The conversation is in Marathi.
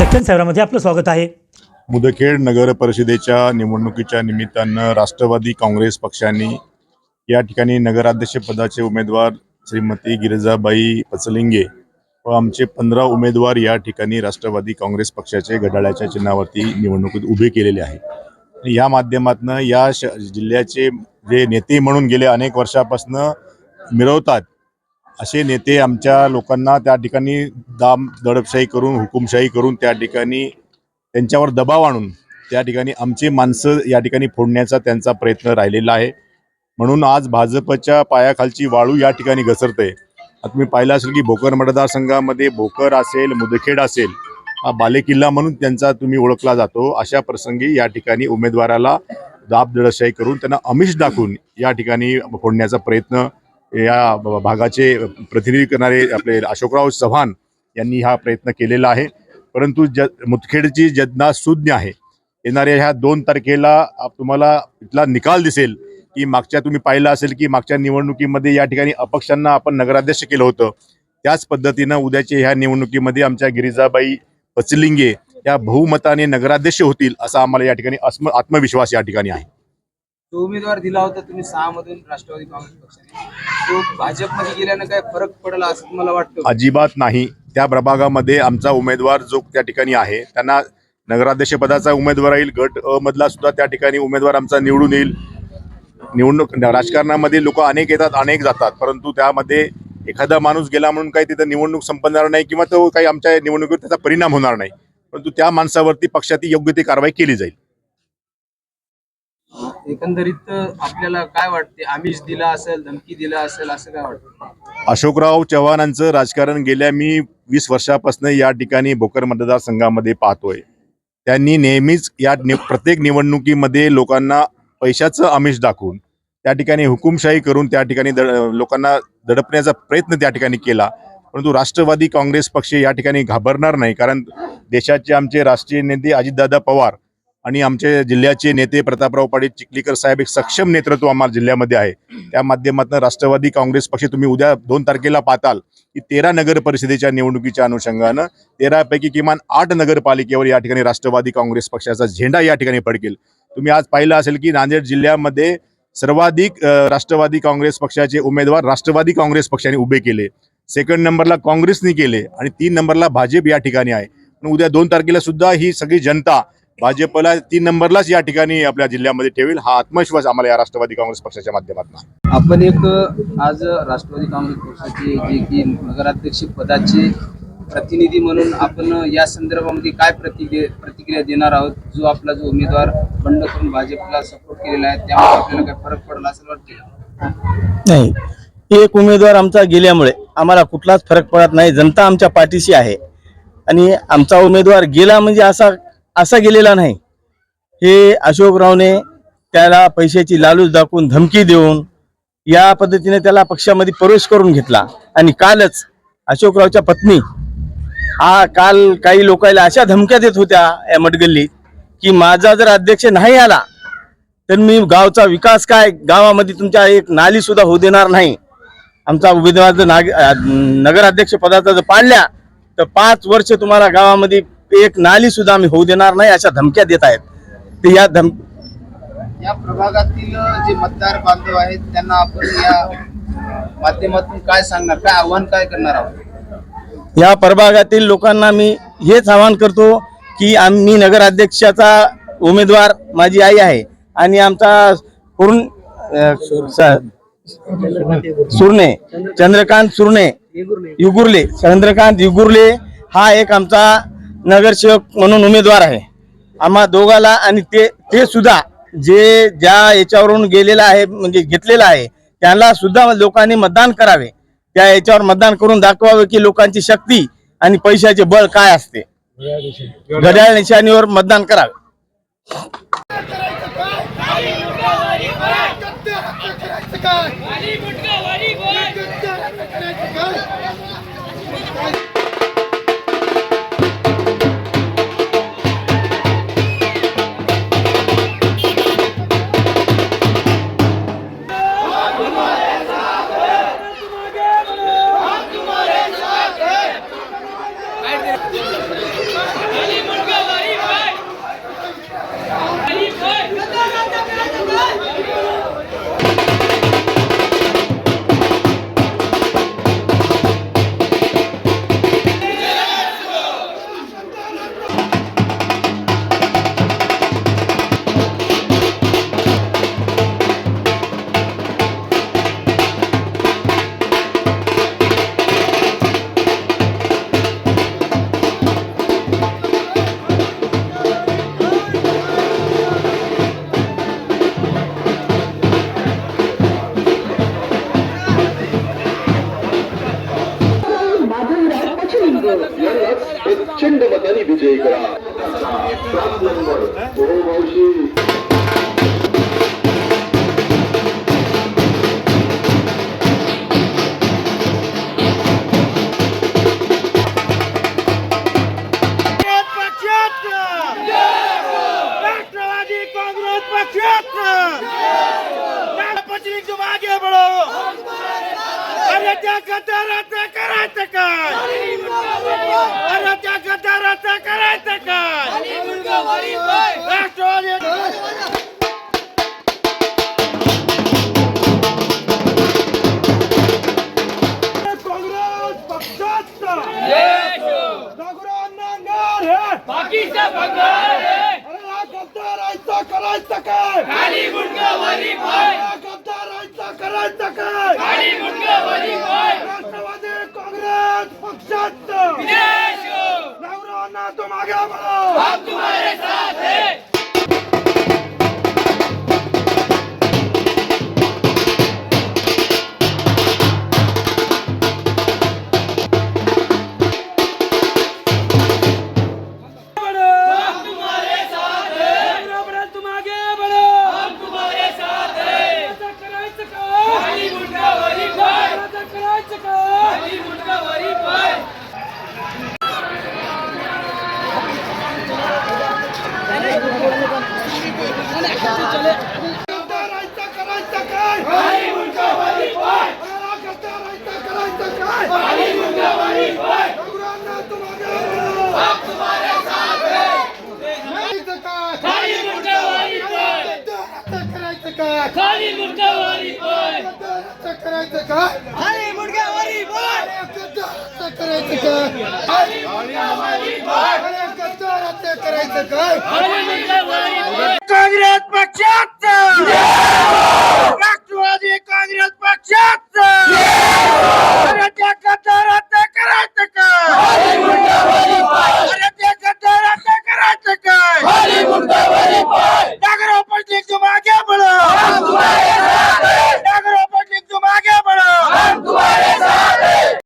दक्षिण शहरामध्ये आपलं स्वागत आहे. मुदखेड नगर परिषदेच्या निवडणुकीच्या निमित्तानं राष्ट्रवादी काँग्रेस पक्षाने या ठिकाणी नगराध्यक्षपदाचे उमेदवार श्रीमती गिरिजाबाई पचलिंगे व आमचे पंधरा उमेदवार या ठिकाणी राष्ट्रवादी काँग्रेस पक्षाचे घड्याळाच्या चिन्हावरती निवडणुकीत उभे केलेले आहे या माध्यमातून या श जिल्ह्याचे जे नेते म्हणून गेले अनेक वर्षापासून मिरवतात असे नेते आमच्या लोकांना त्या ठिकाणी दाम दडपशाही करून हुकुमशाही करून त्या ठिकाणी त्यांच्यावर दबाव आणून त्या ठिकाणी आमची माणसं या ठिकाणी फोडण्याचा त्यांचा प्रयत्न राहिलेला आहे. म्हणून आज भाजपच्या पायाखालची वाळू या ठिकाणी घसरते. आता तुम्ही पाहिलं असेल की भोकर मतदारसंघामध्ये भोकर असेल मुदखेड असेल हा बालेकिल्ला म्हणून त्यांचा तुम्ही ओळखला जातो. अशा प्रसंगी या ठिकाणी उमेदवाराला दाब दडशाही करून त्यांना अमिष दाखवून या ठिकाणी फोडण्याचा प्रयत्न या भागाचे प्रतिनिधी करणारे आपले अशोकराव चव्हाण यांनी हा प्रयत्न केलेला आहे. परंतु ज मुतखेडची जदना सुज्ञ आहे. येणाऱ्या ह्या दोन तारखेला तुम्हाला इथला निकाल दिसेल की मागच्या तुम्ही पाहिलं असेल की मागच्या निवडणुकीमध्ये या ठिकाणी अपक्षांना आपण नगराध्यक्ष केलं होतं. त्याच पद्धतीनं उद्याच्या ह्या निवडणुकीमध्ये आमच्या गिरिजाबाई पचलिंगे या बहुमताने नगराध्यक्ष होतील असा आम्हाला या ठिकाणी अस्म आत्मविश्वास या ठिकाणी आहे. जो उमेदवार दिला होता तुम्ही सहा मधून राष्ट्रवादी काँग्रेस पक्षाने तो भाजपमध्ये गेल्यानं काय फरक पडला असं तुम्हाला वाटतं? अजिबात नाही. त्या प्रभागामध्ये आमचा उमेदवार जो त्या ठिकाणी आहे त्यांना नगराध्यक्ष पदाचा उमेदवार येईल गट अ मधला सुद्धा त्या ठिकाणी उमेदवार आमचा निवडून येईल. निवडणूक राजकारणामध्ये लोक अनेक येतात अनेक जातात परंतु त्यामध्ये एखादा माणूस गेला म्हणून काही तिथं निवडणूक संपणार नाही किंवा तो काही आमच्या निवडणुकीवर त्याचा परिणाम होणार नाही. परंतु त्या माणसावरती पक्षाती योग्य ती कारवाई केली जाईल. एकंदरीत आपल्याला काय वाटते? आमिष दिला असेल धमकी दिला असेल असं काय वाटतं? अशोकराव चव्हाणांचं राजकारण गेल्या मी वीस वर्षापासून या ठिकाणी भोकर मतदारसंघामध्ये पाहतोय. त्यांनी नेहमीच या प्रत्येक निवडणुकीमध्ये लोकांना पैशाचं आमिष दाखवून त्या ठिकाणी हुकुमशाही करून त्या ठिकाणी दड लोकांना दडपण्याचा प्रयत्न त्या ठिकाणी केला. परंतु राष्ट्रवादी काँग्रेस पक्ष या ठिकाणी घाबरणार नाही कारण देशाचे आमचे राष्ट्रीय नेते अजितदादा पवार आणि आमचे जिल्ह्याचे नेते प्रतापराव पाटील चिखलीकर साहेब एक सक्षम नेतृत्व आम्हाला जिल्ह्यामध्ये आहे. त्या माध्यमातून राष्ट्रवादी काँग्रेस पक्ष तुम्ही उद्या दोन तारखेला पाहताल की तेरा नगर परिषदेच्या निवडणुकीच्या अनुषंगानं तेरापैकी किमान आठ नगरपालिकेवर या ठिकाणी राष्ट्रवादी काँग्रेस पक्षाचा झेंडा या ठिकाणी फडकेल. तुम्ही आज पाहिलं असेल की नांदेड जिल्ह्यामध्ये सर्वाधिक राष्ट्रवादी काँग्रेस पक्षाचे उमेदवार राष्ट्रवादी काँग्रेस पक्षाने उभे केले. सेकंड नंबरला काँग्रेसने केले आणि तीन नंबरला भाजप या ठिकाणी आहे. पण उद्या दोन तारखेला सुद्धा ही सगळी जनता भाजपला तीन नंबरलाच या ठिकाणी आपल्या जिल्ह्यामध्ये ठेवेल. हा आत्मविश्वास आम्हाला या राष्ट्रवादी काँग्रेस पक्षाच्या माध्यमातून. आपण एक आज राष्ट्रवादी काँग्रेस पक्षाचे जे की नगराध्यक्ष पदाचे प्रतिनिधी म्हणून आपण या संदर्भामध्ये काय प्रतिक्रिया प्रतिक्रिया देणार आहोत? जो आपला जो उमेदवार बंड करून भाजपला सपोर्ट केलेला आहे त्यामुळे आपल्याला काय फरक पडला असं वाटते नाही. एक उमेदवार आमचा गेल्यामुळे आम्हाला कुठलाच फरक पडत नाही. जनता आमच्या पाठीशी आहे. आणि आमचा उमेदवार गेला म्हणजे असा असा गेलेला नाही. हे अशोकरावने त्याला पैशाची लालूच दाखवून धमकी देऊन या पद्धतीने त्याला पक्षामध्ये प्रवेश करून घेतला. आणि कालच अशोकरावच्या पत्नी हा काल काही लोकांना अशा धमक्या देत होत्या या मटगल्लीत की माझा जर अध्यक्ष नाही आला तर मी गावचा विकास काय? गावामध्ये तुमच्या एक नाली सुद्धा होऊ देणार नाही. आमचा उमेदवार जर नाग नगराध्यक्ष पदाचा जर पाडल्या तर पाच वर्ष तुम्हाला गावामध्ये एक नाली सुद्धा आम्ही होऊ देणार नाही अशा धमक्या देत आहेत. तर या धम या प्रभागातील जे मतदार बांधव आहेत त्यांना आपण या माध्यमातून काय सांगणार? काय आव्हान काय करणार आहोत? या प्रभागातील लोकांना मी हेच आवाहन करतो की आम्ही नगराध्यक्षाचा उमेदवार माझी आई आहे आणि आमचा पूर्ण सुरणे चंद्रकांत सुरणे युगुर्ले चंद्रकांत युगुर्ले हा एक आमचा नगरसेवक म्हणून उमेदवार आहे. आम्हा दोघाला आणि ते ते सुद्धा जे ज्या याच्यावरून गेलेलं आहे म्हणजे घेतलेलं आहे त्याला सुद्धा लोकांनी मतदान करावे. त्या याच्यावर मतदान करून दाखवावे की लोकांची शक्ती आणि पैशाचे बळ काय असते. घड्याळ निशाणीवर मतदान करावे. गदाराचं करायचं काय? अरे त्या गदाराचं करायचं काय? दत्त नवरो ना तुम आगे बढ़ो हम तुम्हारे साथ हैं खाली गुडघ्यावरी पाय करायचं काय खाली गुडघ्यावरी पाय करायचं काय खाली गुडघ्यावरी पाय करायचं काय खाली गुडघ्यावरी पाय काँग्रेस पक्षात. राष्ट्रवादी काँग्रेस पक्षात.